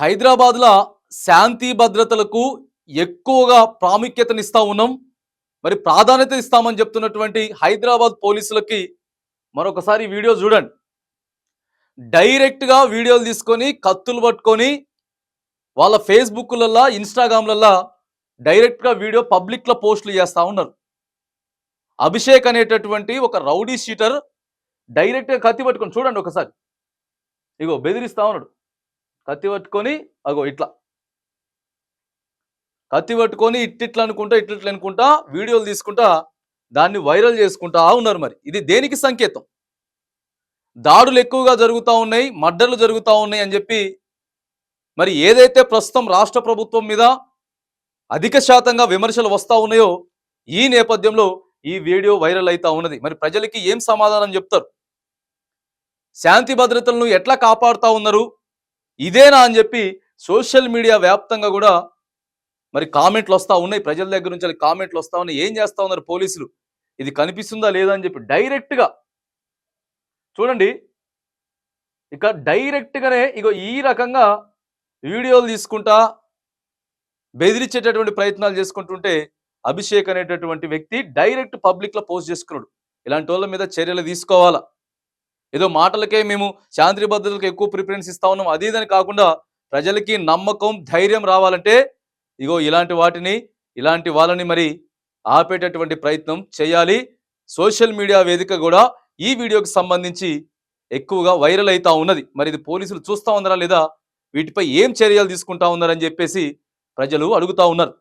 హైదరాబాద్లో శాంతి భద్రతలకు ఎక్కువగా ప్రాముఖ్యతనిస్తూ ఉన్నాం. మరి ప్రాధాన్యత ఇస్తామని చెప్తున్నటువంటి హైదరాబాద్ పోలీసులకి మరొకసారి వీడియో చూడండి. డైరెక్ట్గా వీడియోలు తీసుకొని కత్తులు పట్టుకొని వాళ్ళ ఫేస్బుక్లల్లా ఇన్స్టాగ్రామ్లల్లా డైరెక్ట్గా వీడియో పబ్లిక్లో పోస్టులు చేస్తూ ఉన్నారు. అభిషేక్ అనేటటువంటి ఒక రౌడీ షీటర్ డైరెక్ట్గా కత్తి పట్టుకొని చూడండి ఒకసారి. ఇగో బెదిరిస్తా ఉన్నాడు. కత్తి పట్టుకొని అగో ఇట్లా. కత్తి పట్టుకొని ఇట్టిట్లా అనుకుంటా ఇట్లిట్లా అనుకుంటా వీడియోలు తీసుకుంటా దాన్ని వైరల్ చేసుకుంటా ఉన్నారు మరి. ఇది దేనికి సంకేతం? దాడులు ఎక్కువగా జరుగుతూ ఉన్నాయి మర్డర్లు జరుగుతూ ఉన్నాయి అని చెప్పి మరి ఏదైతే ప్రస్తుతం రాష్ట్ర ప్రభుత్వం మీద అధిక శాతంగా విమర్శలు వస్తూ ఉన్నాయో ఈ నేపథ్యంలో ఈ వీడియో వైరల్ అవుతా ఉన్నది. మరి ప్రజలకి ఏం సమాధానం చెప్తారు? శాంతి భద్రతలను ఎట్లా కాపాడుతూ ఉన్నారు? ఇదేనా అని చెప్పి సోషల్ మీడియా వ్యాప్తంగా కూడా మరి కామెంట్లు వస్తూ ఉన్నాయి. ప్రజల దగ్గర నుంచి కామెంట్లు వస్తూ ఉన్నాయి. ఏం చేస్తూ ఉన్నారు పోలీసులు? ఇది కనిపిస్తుందా లేదా అని చెప్పి డైరెక్ట్గా చూడండి. ఇక డైరెక్ట్గానే ఇగో ఈ రకంగా వీడియోలు తీసుకుంటా బెదిరించేటటువంటి ప్రయత్నాలు చేసుకుంటుంటే అభిషేక్ అనేటటువంటి వ్యక్తి డైరెక్ట్ పబ్లిక్లో పోస్ట్ చేసుకున్నాడు. ఇలాంటి వాళ్ళ మీద చర్యలు తీసుకోవాలా? ఏదో మాటలకే మేము శాంతి భద్రతలకు ఎక్కువ ప్రిఫరెన్స్ ఇస్తా ఉన్నాం. అది ఇదని కాకుండా ప్రజలకి నమ్మకం ధైర్యం రావాలంటే ఇగో ఇలాంటి వాటిని ఇలాంటి వాళ్ళని మరి ఆపేటటువంటి ప్రయత్నం చేయాలి. సోషల్ మీడియా వేదిక కూడా ఈ వీడియోకి సంబంధించి ఎక్కువగా వైరల్ అవుతా ఉన్నది. మరి ఇది పోలీసులు చూస్తా ఉన్నారా లేదా? వీటిపై ఏం చర్యలు తీసుకుంటా ఉన్నారని చెప్పేసి ప్రజలు అడుగుతా ఉన్నారు.